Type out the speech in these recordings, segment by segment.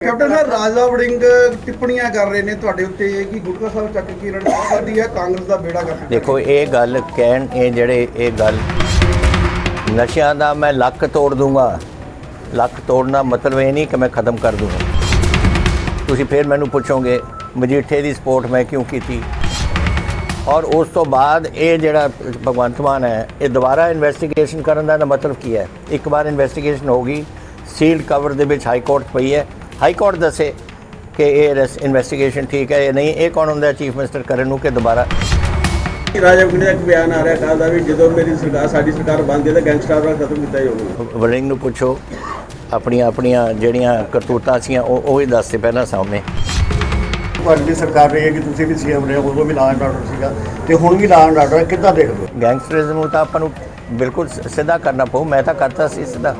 Captain Raja Warring ਟਿੱਪਣੀਆਂ ਕਰ ਰਹੇ ਨੇ ਤੁਹਾਡੇ ਉੱਤੇ ਕਿ ਗੁਟਕਾ ਸਾਹਿਬ ਚੱਕ ਕੇ ਰਣ ਕਰਦੀ ਹੈ, ਕਾਂਗਰਸ ਦਾ ਬੇੜਾ ਕਰ ਦੇਖੋ, ਇਹ ਗੱਲ ਕਹਿਣ, ਇਹ ਜਿਹੜੇ ਇਹ ਗੱਲ ਨਸ਼ਿਆਂ ਦਾ ਮੈਂ ਲੱਕ ਤੋੜ ਦੂੰਗਾ। ਲੱਕ ਤੋੜਨਾ ਮਤਲਬ ਇਹ ਨਹੀਂ ਕਿ ਮੈਂ ਖਤਮ ਕਰ ਦੂੰਗਾ। ਤੁਸੀਂ ਫਿਰ ਮੈਨੂੰ ਪੁੱਛੋਗੇ, ਮਜੀਠੇ ਦੀ ਸਪੋਰਟ ਮੈਂ ਕਿਉਂ ਕੀਤੀ? ਔਰ ਉਸ ਤੋਂ ਬਾਅਦ ਇਹ ਜਿਹੜਾ ਭਗਵੰਤ ਮਾਨ ਹੈ, ਇਹ ਦੁਬਾਰਾ ਇਨਵੈਸਟੀਗੇਸ਼ਨ ਕਰਨ ਦਾ ਮਤਲਬ ਕੀ ਹੈ? ਇੱਕ ਵਾਰ ਇਨਵੈਸਟੀਗੇਸ਼ਨ ਹੋ ਗਈ ਸੀਲਡ ਕਵਰ ਦੇ ਵਿੱਚ ਹਾਈ ਕੋਰਟ ਪਈ ਹੈ। ਹਾਈ ਕੋਰਟ ਦੱਸੇ ਕਿ ਇਹ ਇਨਵੈਸਟੀਗੇਸ਼ਨ ਠੀਕ ਹੈ ਜਾਂ ਨਹੀਂ ਇਹ ਕੌਣ ਹੁੰਦਾ ਚੀਫ ਮਿਨਿਸਟਰ ਕਰਨ ਨੂੰ ਕਿ ਦੁਬਾਰਾ? ਰਾਜਾ ਵੜਿੰਗ ਦਾ ਇੱਕ ਬਿਆਨ ਆ ਰਿਹਾ ਕੱਲ੍ਹ ਦਾ ਵੀ ਜਦੋਂ ਮੇਰੀ ਸਰਕਾਰ ਸਾਡੀ ਸਰਕਾਰ ਬਣਦੀ ਤਾਂ ਗੈਂਗਸਟਰ ਦਾ ਖਤਮ ਕੀਤਾ ਜਾਊਗਾ। ਵਰਿੰਗ ਨੂੰ ਪੁੱਛੋ ਆਪਣੀਆਂ ਆਪਣੀਆਂ ਜਿਹੜੀਆਂ ਕਰਤੂਤਾਂ ਸੀਆਂ ਉਹ ਉਹ ਹੀ ਦੱਸਦੇ ਪਹਿਲਾਂ ਸਾਹਮਣੇ। ਤੁਹਾਡੀ ਸਰਕਾਰ ਰਹੀ ਹੈ ਕਿ ਤੁਸੀਂ ਵੀ ਸੀਐਮ ਰਹੇ ਹੋ, ਉਦੋਂ ਵੀ ਐਂਡ ਆਰਡਰ ਸੀਗਾ ਤੇ ਹੁਣ ਵੀ ਐਂਡ ਆਰਡਰ ਕਿੱਦਾਂ ਦੇਖਦੇ ਹੋ? ਗੈਂਗਸਟਰਿਜ਼ਮ ਨੂੰ ਤਾਂ ਆਪਾਂ ਨੂੰ ਬਿਲਕੁਲ ਸ- ਸਿੱਧਾ ਕਰਨਾ ਪਊ ਮੈਂ ਤਾਂ ਕਰਤਾ ਸੀ ਸਿੱਧਾ।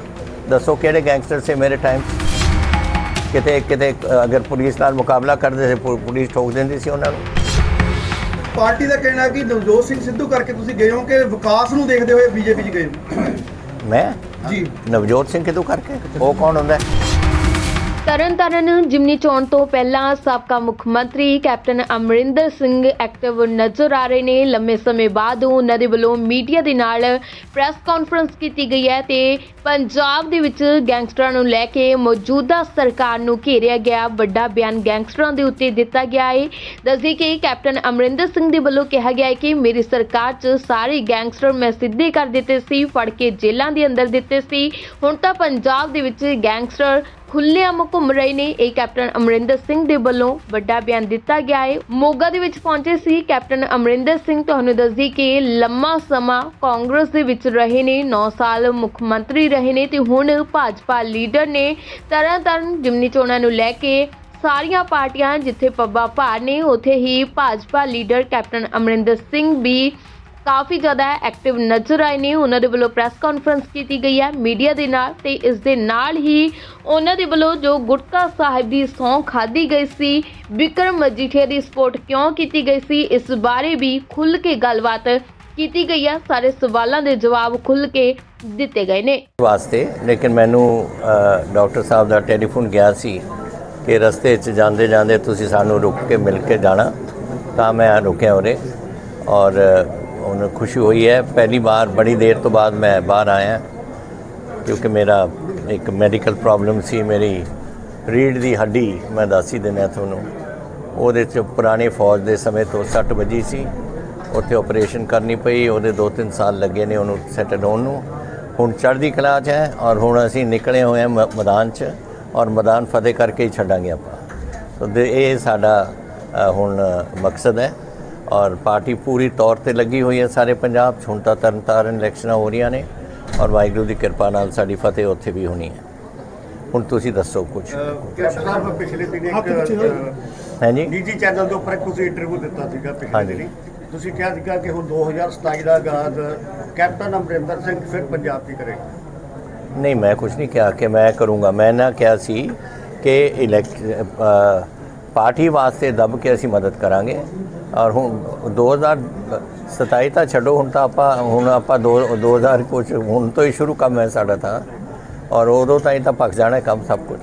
ਦੱਸੋ ਕਿਹੜੇ ਗੈਂਗਸਟਰ ਸੀ ਮੇਰੇ ਟਾਈਮ ਕਿਤੇ ਕਿਤੇ ਅਗਰ ਪੁਲਿਸ ਨਾਲ ਮੁਕਾਬਲਾ ਕਰਦੇ ਸੀ ਪੁਲਿਸ ਠੋਕ ਦਿੰਦੀ ਸੀ ਉਹਨਾਂ ਨੂੰ। ਪਾਰਟੀ ਦਾ ਕਹਿਣਾ ਕਿ ਨਵਜੋਤ ਸਿੰਘ ਸਿੱਧੂ ਕਰਕੇ ਤੁਸੀਂ ਗਏ ਹੋ ਕਿ ਵਿਕਾਸ ਨੂੰ ਦੇਖਦੇ ਹੋਏ ਬੀਜੇਪੀ 'ਚ ਗਏ ਹੋ? ਮੈਂ? ਜੀ। ਨਵਜੋਤ ਸਿੰਘ ਕਿਦੋਂ ਕਰਕੇ? ਉਹ ਕੌਣ ਹੁੰਦਾ? ਹੈ? ਤਰਨਤਾਰਨ ਜਿਮਨੀ ਚੋਣ ਤੋਂ ਪਹਿਲਾਂ ਸਾਬਕਾ ਮੁੱਖ ਮੰਤਰੀ ਕੈਪਟਨ ਅਮਰਿੰਦਰ ਸਿੰਘ ਐਕਟਿਵ ਨਜ਼ਰ ਆ ਰਹੇ ਨੇ। ਲੰਮੇ ਸਮੇਂ ਬਾਅਦ ਉਹਨਾਂ ਦੇ ਵੱਲੋਂ ਮੀਡੀਆ ਦੇ ਨਾਲ ਪ੍ਰੈਸ ਕਾਨਫਰੰਸ ਕੀਤੀ ਗਈ ਹੈ ਤੇ ਪੰਜਾਬ ਦੇ ਵਿੱਚ ਗੈਂਗਸਟਰਾਂ ਨੂੰ ਲੈ ਕੇ ਮੌਜੂਦਾ ਸਰਕਾਰ ਨੂੰ ਘੇਰਿਆ ਗਿਆ ਵੱਡਾ ਬਿਆਨ ਗੈਂਗਸਟਰਾਂ ਦੇ ਉੱਤੇ ਦਿੱਤਾ ਗਿਆ ਹੈ। ਦੱਸਦੀ ਕਿ ਕੈਪਟਨ ਅਮਰਿੰਦਰ ਸਿੰਘ ਦੇ ਵੱਲੋਂ ਕਿਹਾ ਗਿਆ ਹੈ ਕਿ ਮੇਰੀ ਸਰਕਾਰ 'ਚ ਸਾਰੇ ਗੈਂਗਸਟਰ ਮੈਂ ਸਿੱਧੇ ਕਰ ਦਿੱਤੇ ਸੀ, ਫੜ ਕੇ ਜੇਲ੍ਹਾਂ ਦੇ ਅੰਦਰ ਦਿੱਤੇ ਸੀ। ਹੁਣ ਤਾਂ ਪੰਜਾਬ ਦੇ ਵਿੱਚ ਗੈਂਗਸਟਰ ਖੁੱਲ੍ਹੇਆਮ ਘੁੰਮ ਰਹੇ ਨੇ। ਇਹ ਕੈਪਟਨ ਅਮਰਿੰਦਰ ਸਿੰਘ ਦੇ ਵੱਲੋਂ ਵੱਡਾ ਬਿਆਨ ਦਿੱਤਾ ਗਿਆ ਹੈ। ਮੋਗਾ ਦੇ ਵਿੱਚ ਪਹੁੰਚੇ ਸੀ ਕੈਪਟਨ ਅਮਰਿੰਦਰ ਸਿੰਘ। ਤੁਹਾਨੂੰ ਦੱਸਦੀ ਕਿ ਲੰਮਾ ਸਮਾਂ ਕਾਂਗਰਸ ਦੇ ਵਿੱਚ ਰਹੇ ਨੇ। 9 ਸਾਲ ਮੁੱਖ ਮੰਤਰੀ ਰਹੇ ਨੇ ਤੇ ਹੁਣ ਭਾਜਪਾ ਲੀਡਰ ਨੇ ਤਰ੍ਹਾਂ ਤਾਰਨ ਜਿਮਨੀ ਚੋਣਾਂ ਨੂੰ ਲੈ ਕੇ ਸਾਰੀਆਂ ਪਾਰਟੀਆਂ ਜਿੱਥੇ ਪੱਬਾ ਭਾਰ ਨੇ, ਉੱਥੇ ਹੀ ਭਾਜਪਾ ਲੀਡਰ ਕੈਪਟਨ ਅਮਰਿੰਦਰ ਸਿੰਘ ਵੀ ਕਾਫੀ ਜ਼ਿਆਦਾ ਐਕਟਿਵ ਨਜ਼ਰ ਆਏ ਨੇ। ਉਹਨਾਂ ਦੇ ਵੱਲੋਂ ਪ੍ਰੈਸ ਕਾਨਫਰੰਸ ਕੀਤੀ ਗਈ ਹੈ ਮੀਡੀਆ ਦੇ ਨਾਲ ਤੇ ਇਸ ਦੇ ਨਾਲ ਹੀ ਉਹਨਾਂ ਦੇ ਵੱਲੋਂ ਜੋ ਗੁਟਕਾ ਸਾਹਿਬ ਦੀ ਸਹੁੰ ਖਾਧੀ ਗਈ ਸੀ, ਵਿਕਰਮ ਮਜੀਠੀਆ ਦੀ ਸਪੋਰਟ ਕਿਉਂ ਕੀਤੀ ਗਈ ਸੀ, ਇਸ ਬਾਰੇ ਵੀ ਖੁੱਲ੍ਹ ਕੇ ਗੱਲਬਾਤ ਕੀਤੀ ਗਈ ਹੈ। ਸਾਰੇ ਸਵਾਲਾਂ ਦੇ ਜਵਾਬ ਖੁੱਲ੍ਹ ਕੇ ਦਿੱਤੇ ਗਏ ਨੇ। ਵਾਸਤੇ, ਲੇਕਿਨ ਮੈਨੂੰ ਡਾਕਟਰ ਸਾਹਿਬ ਦਾ ਟੈਲੀਫੋਨ ਗਿਆ ਸੀ ਕਿ ਰਸਤੇ 'ਚ ਜਾਂਦੇ ਜਾਂਦੇ ਤੁਸੀਂ ਸਾਨੂੰ ਰੁਕ ਕੇ ਮਿਲ ਕੇ ਜਾਣਾ, ਤਾਂ ਮੈਂ ਰੁਕਿਆ ਉਰੇ ਔਰ ਉਹਨੂੰ ਖੁਸ਼ੀ ਹੋਈ ਹੈ। ਪਹਿਲੀ ਵਾਰ ਬੜੀ ਦੇਰ ਤੋਂ ਬਾਅਦ ਮੈਂ ਬਾਹਰ ਆਇਆ, ਕਿਉਂਕਿ ਮੇਰਾ ਇੱਕ ਮੈਡੀਕਲ ਪ੍ਰੋਬਲਮ ਸੀ। ਮੇਰੀ ਰੀੜ ਦੀ ਹੱਡੀ ਮੈਂ ਦੱਸ ਹੀ ਦਿੰਦਾ ਤੁਹਾਨੂੰ। ਉਹਦੇ 'ਚ ਪੁਰਾਣੇ ਫੌਜ ਦੇ ਸਮੇਂ ਤੋਂ ਸੱਟ ਵੱਜੀ ਸੀ। ਉੱਥੇ ਆਪਰੇਸ਼ਨ ਕਰਨੀ ਪਈ। ਉਹਦੇ 2-3 ਸਾਲ ਲੱਗੇ ਨੇ ਉਹਨੂੰ ਸੈਟਲ ਹੋਣ ਨੂੰ। ਹੁਣ ਚੜ੍ਹਦੀ ਕਲਾ 'ਚ ਹੈ ਔਰ ਹੁਣ ਅਸੀਂ ਨਿਕਲੇ ਹੋਏ ਹਾਂ ਮ- ਮੈਦਾਨ 'ਚ ਔਰ ਮੈਦਾਨ ਫਤਿਹ ਕਰਕੇ ਹੀ ਛੱਡਾਂਗੇ ਆਪਾਂ। ਸੋ ਦੇ- ਇਹ ਸਾਡਾ ਹੁਣ ਮਕਸਦ ਹੈ। ਔਰ ਪਾਰਟੀ ਪੂਰੀ ਤੌਰ ਤੇ ਲੱਗੀ ਹੋਈ ਹੈ ਸਾਰੇ ਪੰਜਾਬ 'ਚ। ਹੁਣ ਤਾਂ ਤਰਨਤਾਰਨ ਇਲੈਕਸ਼ਨਾਂ ਹੋ ਰਹੀਆਂ ਨੇ ਔਰ ਵਾਹਿਗੁਰੂ ਦੀ ਕਿਰਪਾ ਨਾਲ ਸਾਡੀ ਫਤਿਹ ਉੱਥੇ ਵੀ ਹੋਣੀ ਹੈ। ਹੁਣ ਤੁਸੀਂ ਦੱਸੋ ਕੁਝ ਕੈਪਟਨ ਸਾਹਿਬ ਪਿਛਲੇ ਦਿਨ ਇੱਕ ਹੈ ਜੀ? ਨਿੱਜੀ ਚੈਨਲ ਦੇ ਉੱਪਰ ਇੱਕ ਤੁਸੀਂ ਇੰਟਰਵਿਊ ਦਿੱਤਾ ਸੀਗਾ ਪਿਛਲੇ। ਦਿਨੀ। ਤੁਸੀਂ ਕਿਹਾ ਸੀਗਾ ਕਿ ਹੁਣ 2027 ਦਾ ਆਗਾਜ਼ ਕੈਪਟਨ ਅਮਰਿੰਦਰ ਸਿੰਘ ਫਿਰ ਪੰਜਾਬ ਦੀ ਕਰੇ ਨਹੀਂ ਮੈਂ ਕੁਝ ਨਹੀਂ ਕਿਹਾ ਕਿ ਮੈਂ ਕਰੂੰਗਾ। ਮੈਂ ਨਾ ਕਿਹਾ ਸੀ ਕਿ ਇਲੈਕਟ ਪਾਰਟੀ ਵਾਸਤੇ ਦਬ ਕੇ ਅਸੀਂ ਮਦਦ ਕਰਾਂਗੇ। ਔਰ ਹੁਣ 2027 ਤਾਂ ਛੱਡੋ ਹੁਣ ਤਾਂ ਆਪਾਂ ਹੁਣ ਆਪਾਂ ਦੋ- 2000 ਕੁਝ ਹੁਣ ਤੋਂ ਹੀ ਸ਼ੁਰੂ ਕੰਮ ਹੈ ਸਾਡਾ ਤਾਂ। ਔਰ ਉਦੋਂ ਤਾਈਂ ਤਾਂ ਪੱਕ ਜਾਣਾ ਕੰਮ ਸਭ ਕੁਝ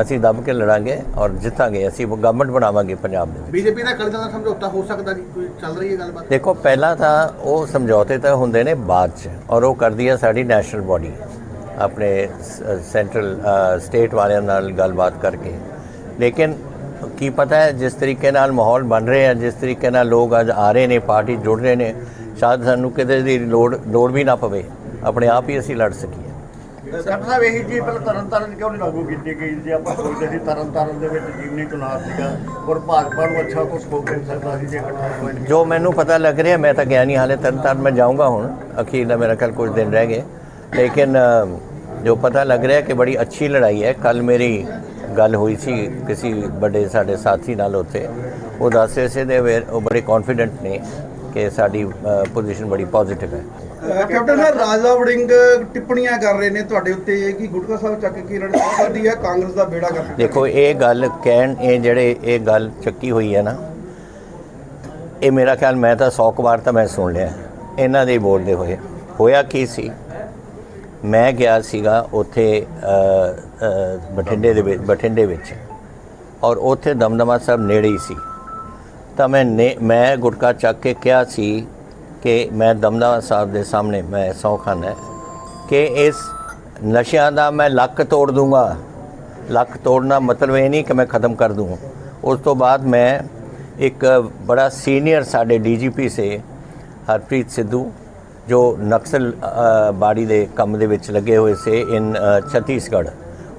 ਅਸੀਂ ਦਬ ਕੇ ਲੜਾਂਗੇ ਔਰ ਜਿੱਤਾਂਗੇ। ਅਸੀਂ ਗਵਰਨਮੈਂਟ ਬਣਾਵਾਂਗੇ ਪੰਜਾਬ ਦੇ ਵਿੱਚ। ਬੀਜੇਪੀ ਨਾਲ ਕਲਜਾ ਦਾ ਸਮਝੌਤਾ ਹੋ ਸਕਦਾ ਜੀ? ਕੋਈ ਚੱਲ ਰਹੀ ਹੈ ਗੱਲਬਾਤ? ਦੇਖੋ ਪਹਿਲਾਂ ਤਾਂ ਉਹ ਸਮਝੌਤੇ ਤਾਂ ਹੁੰਦੇ ਨੇ ਬਾਅਦ ਚ ਔਰ ਉਹ ਕਰਦੀ ਹੈ ਸਾਡੀ ਨੈਸ਼ਨਲ ਬਾਡੀ ਆਪਣੇ ਸੈਂਟਰਲ ਸਟੇਟ ਵਾਲਿਆਂ ਨਾਲ ਗੱਲਬਾਤ ਕਰਕੇ। ਲੇਕਿਨ ਕੀ ਪਤਾ ਹੈ ਜਿਸ ਤਰੀਕੇ ਨਾਲ ਮਾਹੌਲ ਬਣ ਰਿਹਾ ਜਿਸ ਤਰੀਕੇ ਨਾਲ ਲੋਕ ਅੱਜ ਆ ਰਹੇ ਨੇ ਪਾਰਟੀ ਜੁੜ ਰਹੇ ਨੇ ਸ਼ਾਇਦ ਸਾਨੂੰ ਕਿਤੇ ਦੀ ਲੋੜ ਲੋੜ ਵੀ ਨਾ ਪਵੇ। ਆਪਣੇ ਆਪ ਹੀ ਅਸੀਂ ਲੜ ਸਕੀਏ। ਕੈਪਟਨ ਸਾਹਿਬ ਇਹੀ ਚੀਜ਼ ਪਹਿਲਾਂ ਤਰਨਤਾਰਨ ਕਿਉਂ ਨਹੀਂ ਲਾਗੂ ਕੀਤੀ ਗਈ ਜੇ ਆਪਾਂ ਸੋਚਦੇ ਸੀ ਤਰਨਤਾਰਨ ਦੇ ਵਿੱਚ ਜੀਵਨੀ ਚੁਣਾਵ ਸੀਗਾ ਔਰ ਭਾਜਪਾ ਨੂੰ ਅੱਛਾ ਕੁਝ ਹੋ ਕੇ ਸਕਦਾ ਸੀ ਜੇ ਇਕੱਠਾ ਜੋ ਮੈਨੂੰ ਪਤਾ ਲੱਗ ਰਿਹਾ ਮੈਂ ਤਾਂ ਗਿਆ ਨਹੀਂ ਹਾਲੇ ਤਰਨ ਤਾਰਨ ਮੈਂ ਜਾਊਂਗਾ ਹੁਣ। ਅਖੀਰ ਮੇਰਾ ਕੱਲ ਕੁਝ ਦਿਨ ਰਹਿ ਗਏ। ਲੇਕਿਨ ਜੋ ਪਤਾ ਲੱਗ ਰਿਹਾ ਕਿ ਬੜੀ ਅੱਛੀ ਲੜਾਈ ਹੈ ਕੱਲ ਮੇਰੀ ਗੱਲ ਹੋਈ ਸੀ ਕਿਸੇ ਵੱਡੇ ਸਾਡੇ ਸਾਥੀ ਨਾਲ ਉੱਥੇ। ਉਹ ਦੱਸ ਰਹੇ ਸੀ ਦੇ ਉਹ ਬੜੇ ਕੌਨਫੀਡੈਂਟ ਨੇ ਕਿ ਸਾਡੀ ਪੋਜੀਸ਼ਨ ਬੜੀ ਪੋਜ਼ਿਟਿਵ ਹੈ। ਕੈਪਟਨ ਸਾਹਿਬ ਰਾਜਾ ਵੜਿੰਗ ਟਿੱਪਣੀਆਂ ਕਰ ਰਹੇ ਨੇ ਤੁਹਾਡੇ ਉੱਤੇ। ਕਿ ਗੁਟਕਾ ਸਾਹਿਬ ਚੱਕ ਕੇ ਰਣ ਕਰਦੀ ਹੈ? ਕਾਂਗਰਸ ਦਾ ਬੇੜਾ ਕਰ ਦੇਖੋ ਇਹ ਗੱਲ ਕਹਿਣ ਇਹ ਜਿਹੜੇ ਇਹ ਗੱਲ ਚੱਕੀ ਹੋਈ ਹੈ ਨਾ ਇਹ ਮੇਰਾ ਖਿਆਲ ਮੈਂ ਤਾਂ 100 ਕੁ ਵਾਰ ਤਾਂ ਮੈਂ ਸੁਣ ਲਿਆ। ਇਹਨਾਂ ਦੇ ਬੋਲਦੇ ਹੋਏ। ਹੋਇਆ ਕੀ ਸੀ? ਮੈਂ ਗਿਆ ਸੀਗਾ ਉੱਥੇ ਬਠਿੰਡੇ ਦੇ ਵਿੱਚ ਬਠਿੰਡੇ ਵਿੱਚ। ਔਰ ਉੱਥੇ ਦਮਦਮਾ ਸਾਹਿਬ ਨੇੜੇ ਹੀ ਸੀ। ਤਾਂ ਮੈਂ ਨੇ ਮੈਂ ਗੁਟਕਾ ਚੱਕ ਕੇ ਕਿਹਾ ਸੀ ਕਿ ਮੈਂ ਦਮਦਮਾ ਸਾਹਿਬ ਦੇ ਸਾਹਮਣੇ ਮੈਂ ਸਹੁੰ ਖਾਨਾ ਹੈ ਕਿ ਇਸ ਨਸ਼ਿਆਂ ਦਾ ਮੈਂ ਲੱਕ ਤੋੜ ਦੂੰਗਾ। ਲੱਕ ਤੋੜਨਾ ਮਤਲਬ ਇਹ ਨਹੀਂ ਕਿ ਮੈਂ ਖਤਮ ਕਰ ਦੂੰ। ਉਸ ਤੋਂ ਬਾਅਦ ਮੈਂ ਇੱਕ ਬੜਾ ਸੀਨੀਅਰ ਸਾਡੇ ਡੀਜੀਪੀ ਸੇ ਹਰਪ੍ਰੀਤ ਸਿੱਧੂ, ਜੋ ਨਕਸਲ ਬਾੜੀ ਦੇ ਕੰਮ ਦੇ ਵਿੱਚ ਲੱਗੇ ਹੋਏ ਸੇ ਇਨ ਛੱਤੀਸਗੜ੍ਹ।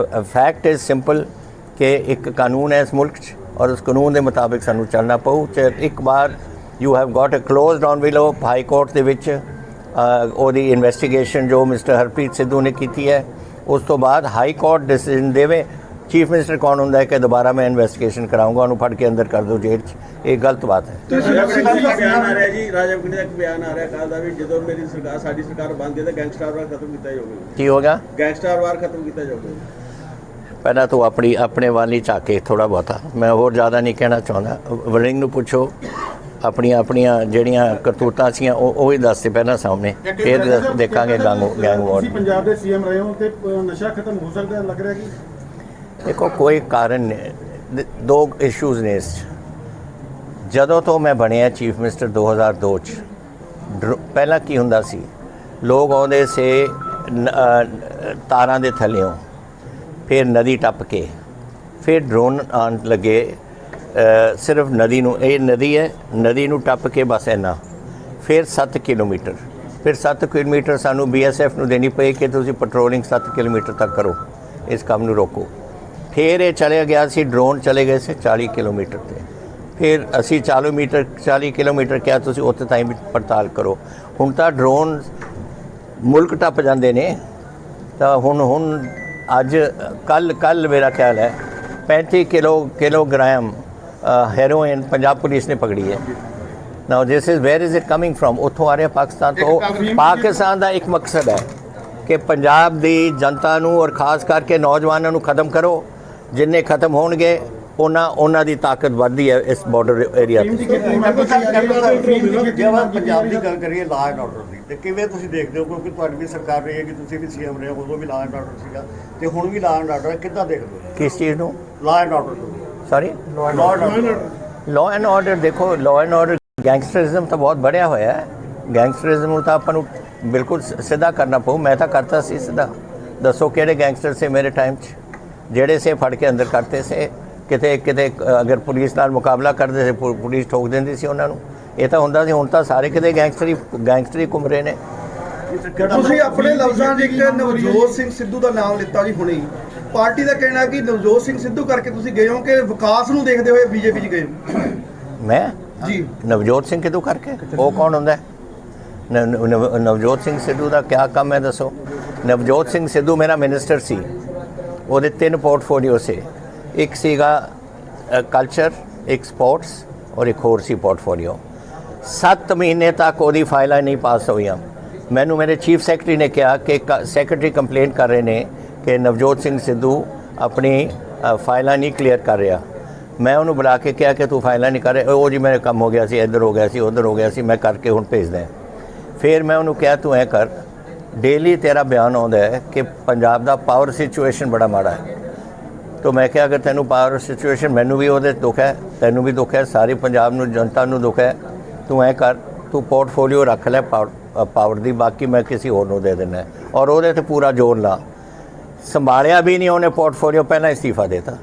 ਫੈਕਟ ਇਜ਼ ਸਿੰਪਲ ਕਿ ਇੱਕ ਕਾਨੂੰਨ ਹੈ ਇਸ ਮੁਲਕ 'ਚ ਔਰ ਉਸ ਕਾਨੂੰਨ ਦੇ ਮੁਤਾਬਿਕ ਸਾਨੂੰ ਚੱਲਣਾ ਪਊ। ਤੇ ਇੱਕ ਵਾਰ you have got a closed on ਵਿਲੋ high court ਦੇ ਵਿੱਚ ਉਹਦੀ ਇਨਵੈਸਟੀਗੇਸ਼ਨ ਜੋ ਮਿਸਟਰ ਹਰਪ੍ਰੀਤ ਸਿੱਧੂ ਨੇ ਕੀਤੀ ਹੈ ਉਸ ਤੋਂ ਬਾਅਦ ਹਾਈ ਕੋਰਟ ਡਿਸੀਜਨ ਦੇਵੇ ਚੀਫ ਮਿਨਿਸਟਰ ਕੌਣ ਹੁੰਦਾ ਹੈ ਕਿ ਦੁਬਾਰਾ ਮੈਂ ਇਨਵੈਸਟੀਗੇਸ਼ਨ ਕਰਾਉਂਗਾ ਉਹਨੂੰ ਫੜ ਕੇ ਅੰਦਰ ਕਰ ਦਿਓ ਜੇਲ੍ਹ 'ਚ। ਇਹ ਗਲਤ ਬਾਤ ਹੈ। ਬਿਆਨ ਆ ਰਿਹਾ ਜੀ ਰਾਜਾ ਵੜਿੰਗ ਦਾ ਇੱਕ ਬਿਆਨ ਆ ਰਿਹਾ ਕੱਲ ਦਾ ਵੀ ਜਦੋਂ ਮੇਰੀ ਸਰਕਾਰ ਸਾਡੀ ਸਰਕਾਰ ਬੰਦ ਹੈ ਤਾਂ ਗੈਂਗਸਟਰ ਵਾਰ ਖਤਮ ਕੀਤਾ ਜਾਊਗਾ। ਕੀ ਹੋਗਾ ਗੈਂਗਸਟਰ ਵਾਰ ਖਤਮ ਕੀਤਾ ਜਾਊਗਾ। ਪਹਿਲਾਂ ਤੂੰ ਆਪਣੀ ਆਪਣੇ ਵਾਲੀ ਝਾਕੇ ਥੋੜਾ ਬਹੁਤਾ। ਮੈਂ ਹੋਰ ਜ਼ਿਆਦਾ ਨਹੀਂ ਕਹਿਣਾ ਚਾਹੁੰਦਾ। ਵਰਿੰਗ ਨੂੰ ਪੁੱਛੋ ਆਪਣੀਆਂ ਆਪਣੀਆਂ ਜਿਹੜੀਆਂ ਕਰਤੂਤਾਂ ਸੀਆਂ ਉਹ ਉਹ ਹੀ ਦੱਸਦੇ ਪਹਿਲਾਂ ਸਾਹਮਣੇ। ਫਿਰ ਦੇਖਾਂਗੇ ਗੈਂਗ ਗੈਂਗ ਵਾਰ। ਤੁਸੀਂ ਪੰਜਾਬ ਦੇ ਸੀਐਮ ਰਹੇ ਹੋ ਤੇ ਨਸ਼ਾ ਖਤਮ ਹੋ ਸਕਦਾ ਹੈ, ਲੱਗ ਰਿਹਾ ਕਿ? ਦੇਖੋ ਕੋਈ ਕਾਰਨ ਨਹੀਂ। ਦ- ਇਸ਼ੂਜ਼ ਨੇ ਇਸ ਜਦੋਂ ਤੋਂ ਮੈਂ ਬਣਿਆ ਚੀਫ ਮਿਨਿਸਟਰ 2002 ਚ ਪਹਿਲਾਂ ਕੀ ਹੁੰਦਾ ਸੀ? ਲੋਕ ਆਉਂਦੇ ਸੇ ਤਾਰਾਂ ਦੇ ਥੱਲਿਓਂ। ਫਿਰ ਨਦੀ ਟੱਪ ਕੇ, ਫਿਰ ਡਰੋਨ ਆਉਣ ਲੱਗੇ ਸਿਰਫ ਨਦੀ ਨੂੰ, ਇਹ ਨਦੀ ਹੈ, ਨਦੀ ਨੂੰ ਟੱਪ ਕੇ ਬਸ ਇੰਨਾ, ਫਿਰ 7 ਕਿਲੋਮੀਟਰ, ਫਿਰ 7 ਕਿਲੋਮੀਟਰ ਸਾਨੂੰ ਬੀਐਸਐਫ ਨੂੰ ਦੇਣੀ ਪਈ ਕਿ ਤੁਸੀਂ ਪੈਟਰੋਲਿੰਗ 7 ਕਿਲੋਮੀਟਰ ਤੱਕ ਕਰੋ, ਇਸ ਕੰਮ ਨੂੰ ਰੋਕੋ। ਫਿਰ ਇਹ ਚਲੇ ਗਿਆ ਸੀ ਡਰੋਨ ਚਲੇ ਗਏ ਸੀ 40 ਕਿਲੋਮੀਟਰ ਤੇ। ਫਿਰ ਅਸੀਂ 40 ਮੀਟਰ 40 ਕਿਲੋਮੀਟਰ ਕਿਹਾ ਤੁਸੀਂ ਉੱਥੇ ਤਾਈਂ ਵੀ ਪੜਤਾਲ ਕਰੋ। ਹੁਣ ਤਾਂ ਡਰੋਨ ਮੁਲਕ ਟੱਪ ਜਾਂਦੇ ਨੇ, ਤਾਂ ਹੁਣ ਹੁਣ ਅੱਜ ਕੱਲ ਕੱਲ ਮੇਰਾ ਖਿਆਲ ਹੈ 35 kilo kilogram heroin Punjab police ਨੇ ਪਕੜੀ ਹੈ। Now this is where is it coming from ਉੱਥੋਂ ਆ ਰਿਹਾ ਪਾਕਿਸਤਾਨ ਤੋਂ। ਪਾਕਿਸਤਾਨ ਦਾ ਇੱਕ ਮਕਸਦ ਹੈ ਕਿ ਪੰਜਾਬ ਦੀ ਜਨਤਾ ਨੂੰ ਔਰ ਖਾਸ ਕਰਕੇ ਨੌਜਵਾਨਾਂ ਨੂੰ ਖਤਮ ਕਰੋ। ਜਿੰਨੇ ਖਤਮ ਹੋਣਗੇ ਉਹਨਾਂ ਉਹਨਾਂ ਦੀ ਤਾਕਤ ਵੱਧਦੀ ਹੈ ਇਸ ਬਾਰਡਰ ਏਰੀਆ ਤੇ। ਪੰਜਾਬ ਦੀ ਗੱਲ ਕਰੀਏ ਲਾਅ ਐਂਡ ਆਰਡਰ ਤੇ ਕਿਵੇਂ ਤੁਸੀਂ ਦੇਖਦੇ ਹੋ? ਕਿਉਂਕਿ ਤੁਹਾਡੀ ਵੀ ਸਰਕਾਰ ਰਹੀ ਹੈ ਕਿ ਤੁਸੀਂ ਵੀ ਸੀਐਮ ਰਹੇ ਹੋ ਉਦੋਂ ਵੀ ਲਾਅ ਐਂਡ ਆਰਡਰ ਸੀਗਾ। ਤੇ ਹੁਣ ਵੀ ਲਾਅ ਐਂਡ ਆਰਡਰ ਕਿੱਦਾਂ ਦੇਖਦੇ ਹੋ? ਕਿਸ ਚੀਜ਼ ਨੂੰ? Law and order sorry law and order ਦੇਖੋ ਲਾਅ ਐਂਡ ਆਰਡਰ ਗੈਂਗਸਟਰਿਜ਼ਮ ਤਾਂ ਬਹੁਤ ਬੜਿਆ ਹੋਇਆ ਹੈ। ਗੈਂਗਸਟਰਿਜ਼ਮ ਨੂੰ ਤਾਂ ਆਪਾਂ ਨੂੰ ਬਿਲਕੁਲ ਸਿੱਧਾ ਕਰਨਾ ਪਊ। ਮੈਂ ਤਾਂ ਕਰਤਾ ਸੀ ਸਿੱਧਾ। ਦੱਸੋ ਕਿਹੜੇ ਗੈਂਗਸਟਰ ਸੇ ਮੇਰੇ ਟਾਈਮ 'ਚ? ਜਿਹੜੇ ਸੇ ਫੜ ਕੇ ਅੰਦਰ ਕਰਤੇ ਸੇ। ਕਿਤੇ ਕਿਤੇ ਅਗਰ ਪੁਲਿਸ ਨਾਲ ਮੁਕਾਬਲਾ ਕਰਦੇ ਸੀ ਪੁਲਿਸ ਠੋਕ ਦਿੰਦੀ ਸੀ ਉਹਨਾਂ ਨੂੰ। ਇਹ ਤਾਂ ਹੁੰਦਾ ਸੀ ਹੁਣ ਤਾਂ ਸਾਰੇ ਕਿਤੇ ਗੈਂਗਸਟਰੀ ਗੈਂਗਸਟਰੀ ਘੁੰਮ ਰਹੇ ਨੇ। ਤੁਸੀਂ ਆਪਣੇ ਲਫ਼ਜ਼ਾਂ 'ਚ ਇੱਕ ਨਵਜੋਤ ਸਿੰਘ ਸਿੱਧੂ ਦਾ ਨਾਮ ਲਿੱਤਾ ਜੀ ਹੁਣੇ ਹੀ। ਪਾਰਟੀ ਦਾ ਕਹਿਣਾ ਕਿ ਨਵਜੋਤ ਸਿੰਘ ਸਿੱਧੂ ਕਰਕੇ ਤੁਸੀਂ ਗਏ ਹੋ ਕਿ ਵਿਕਾਸ ਨੂੰ ਦੇਖਦੇ ਹੋਏ ਬੀਜੇਪੀ 'ਚ ਗਏ ਹੋ? ਮੈਂ? ਜੀ। ਨਵਜੋਤ ਸਿੰਘ ਕਿਦੋਂ ਕਰਕੇ? ਉਹ ਕੌਣ ਹੁੰਦਾ? ਹੈ? ਨਵਜੋਤ ਸਿੰਘ ਸਿੱਧੂ ਦਾ ਕੀ ਕੰਮ ਹੈ ਦੱਸੋ? ਨਵਜੋਤ ਸਿੰਘ ਸਿੱਧੂ ਮੇਰਾ ਮਿਨਿਸਟਰ ਸੀ। ਉਹਦੇ ਤਿੰਨ ਪੋਰਟਫੋਲੀਓ ਸੀ। ਇੱਕ ਸੀਗਾ ਕਲਚਰ ਇੱਕ ਸਪੋਰਟਸ ਔਰ ਇੱਕ ਹੋਰ ਸੀ ਪੋਰਟਫੋਲੀਓ। 7 ਮਹੀਨੇ ਤੱਕ ਉਹਦੀ ਫਾਈਲਾਂ ਨਹੀਂ ਪਾਸ ਹੋਈਆਂ। ਮੈਨੂੰ ਮੇਰੇ ਚੀਫ ਸੈਕਟਰੀ ਨੇ ਕਿਹਾ ਕਿ ਸੈਕਟਰੀ ਕੰਪਲੇਂਟ ਕਰ ਰਹੇ ਨੇ ਕਿ ਨਵਜੋਤ ਸਿੰਘ ਸਿੱਧੂ ਆਪਣੀ ਫਾਈਲਾਂ ਨਹੀਂ ਕਲੀਅਰ ਕਰ ਰਿਹਾ। ਮੈਂ ਉਹਨੂੰ ਬੁਲਾ ਕੇ ਕਿਹਾ ਕਿ ਤੂੰ ਫਾਈਲਾਂ ਨਹੀਂ ਕਰ ਰਿਹਾ। ਉਹ ਜੀ ਮੇਰੇ ਕੰਮ ਹੋ ਗਿਆ ਸੀ, ਇੱਧਰ ਹੋ ਗਿਆ ਸੀ, ਉੱਧਰ ਹੋ ਗਿਆ ਸੀ, ਮੈਂ ਕਰਕੇ ਹੁਣ ਭੇਜਦਾ ਫਿਰ ਮੈਂ ਉਹਨੂੰ ਕਿਹਾ, ਤੂੰ ਐ ਕਰ ਡੇਲੀ ਤੇਰਾ ਬਿਆਨ ਆਉਂਦਾ ਹੈ ਕਿ ਪੰਜਾਬ ਦਾ ਪਾਵਰ ਸਿਚੁਏਸ਼ਨ ਬੜਾ ਮਾੜਾ ਹੈ। ਤੋ ਮੈਂ ਕਿਹਾ, ਅਗਰ ਤੈਨੂੰ ਪਾਵਰ ਸਿਚੁਏਸ਼ਨ ਮੈਨੂੰ ਵੀ ਉਹਦੇ ਦੁੱਖ ਹੈ, ਤੈਨੂੰ ਵੀ ਦੁੱਖ ਹੈ, ਸਾਰੀ ਪੰਜਾਬ ਨੂੰ, ਜਨਤਾ ਨੂੰ ਦੁੱਖ ਹੈ ਤੂੰ ਐ ਕਰ, ਤੂੰ ਪੋਰਟਫੋਲੀਓ ਰੱਖ ਲੈ ਪਾਵਰ ਦੀ, ਬਾਕੀ ਮੈਂ ਕਿਸੇ ਹੋਰ ਨੂੰ ਦੇ ਦੇਣਾ ਔਰ ਉਹਦੇ ਤੇ ਪੂਰਾ ਜ਼ੋਰ ਲਾ। ਸੰਭਾਲਿਆ ਵੀ ਨਹੀਂ ਉਹਨੇ ਪੋਰਟਫੋਲੀਓ, ਪਹਿਲਾਂ ਇਸਤੀਫਾ ਦੇਤਾ।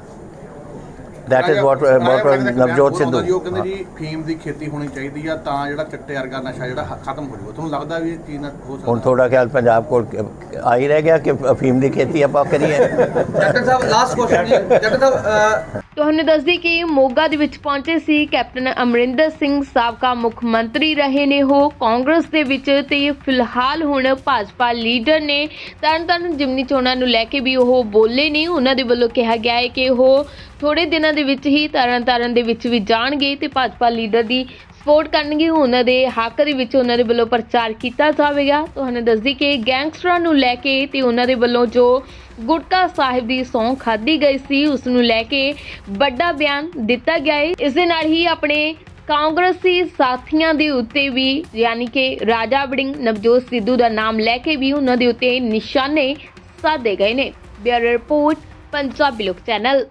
That is what what Navjot Sidhu ji ਉਹ ਕਹਿੰਦੇ ਜੀ ਫੀਮ ਦੀ ਖੇਤੀ ਹੋਣੀ ਚਾਹੀਦੀ ਆ ਤਾਂ ਜਿਹੜਾ ਚਿੱਟੇ ਵਰਗਾ ਨਸ਼ਾ ਜਿਹੜਾ ਖਤਮ ਹੋ ਜਾਊਗਾ। ਤੁਹਾਨੂੰ ਲੱਗਦਾ ਵੀ ਇਹ ਚੀਜ਼ ਨਾਲ ਹੋ ਹੁਣ ਸਕਦਾ ਥੋੜਾ ਖਿਆਲ ਪੰਜਾਬ ਕੋਲ ਆ ਹੀ ਰਹਿ ਗਿਆ ਕਿ ਅਫੀਮ ਦੀ ਖੇਤੀ ਆਪਾਂ ਕਰੀਏ? ਡਾਕਟਰ ਸਾਹਿਬ ਲਾਸਟ ਕੁਐਸਚਨ ਜੀ। ਡਾਕਟਰ ਸਾਹਿਬ ਤੁਹਾਨੂੰ ਦੱਸਦੀ ਕਿ ਮੋਗਾ ਦੇ ਵਿੱਚ ਪਹੁੰਚੇ ਸੀ ਕੈਪਟਨ ਅਮਰਿੰਦਰ ਸਿੰਘ ਸਾਬਕਾ ਮੁੱਖ ਮੰਤਰੀ ਰਹੇ ਨੇ ਉਹ। ਕਾਂਗਰਸ ਦੇ ਵਿੱਚ ਤੇ ਫਿਲਹਾਲ ਹੁਣ ਭਾਜਪਾ ਲੀਡਰ ਨੇ। ਤਰਨਤਾਰਨ ਜਿਮਨੀ ਚੋਣਾਂ ਨੂੰ ਲੈ ਕੇ ਵੀ ਉਹ ਬੋਲੇ ਨੇ। ਉਹਨਾਂ ਦੇ ਵੱਲੋਂ ਕਿਹਾ ਗਿਆ ਹੈ ਕਿ ਉਹ ਥੋੜੇ ਦਿਨਾਂ ਦੇ ਵਿੱਚ ਹੀ ਤਰਨਤਾਰਨ ਦੇ ਵਿੱਚ ਵੀ ਜਾਣਗੇ ਤੇ ਭਾਜਪਾ ਲੀਡਰ ਦੀ ਸਪੋਰਟ ਕਰਨਗੇ। ਉਹਨਾਂ ਦੇ ਹੱਕ ਦੇ ਵਿੱਚ ਉਹਨਾਂ ਦੇ ਵੱਲੋਂ ਪ੍ਰਚਾਰ ਕੀਤਾ ਜਾਵੇਗਾ। ਤੁਹਾਨੂੰ ਦੱਸਦੀ ਕਿ ਗੈਂਗਸਟਰਾਂ ਨੂੰ ਲੈ ਕੇ ਤੇ ਉਹਨਾਂ ਦੇ ਵੱਲੋਂ ਜੋ ਗੁਟਕਾ ਸਾਹਿਬ ਦੀ ਸੌਂ ਖਾਦੀ ਗਈ ਸੀ, ਉਸ ਨੂੰ ਲੈ ਕੇ ਵੱਡਾ ਬਿਆਨ ਦਿੱਤਾ ਗਿਆ ਹੈ ਇਸ ਦੇ ਨਾਲ ਹੀ ਆਪਣੇ ਕਾਂਗਰਸੀ ਸਾਥੀਆਂ ਦੇ ਉੱਤੇ ਵੀ, ਯਾਨੀ ਕਿ ਰਾਜਾ ਵੜਿੰਗ, ਨਵਜੋਤ ਸਿੱਧੂ ਦਾ ਨਾਮ ਲੈ ਕੇ ਵੀ ਉਹਨਾਂ ਦੇ ਉੱਤੇ ਨਿਸ਼ਾਨੇ ਸਾਧੇ ਗਏ ਨੇ। ਬਿਊਰੋ ਰਿਪੋਰਟ, ਪੰਜਾਬੀ ਲੋਕ ਚੈਨਲ।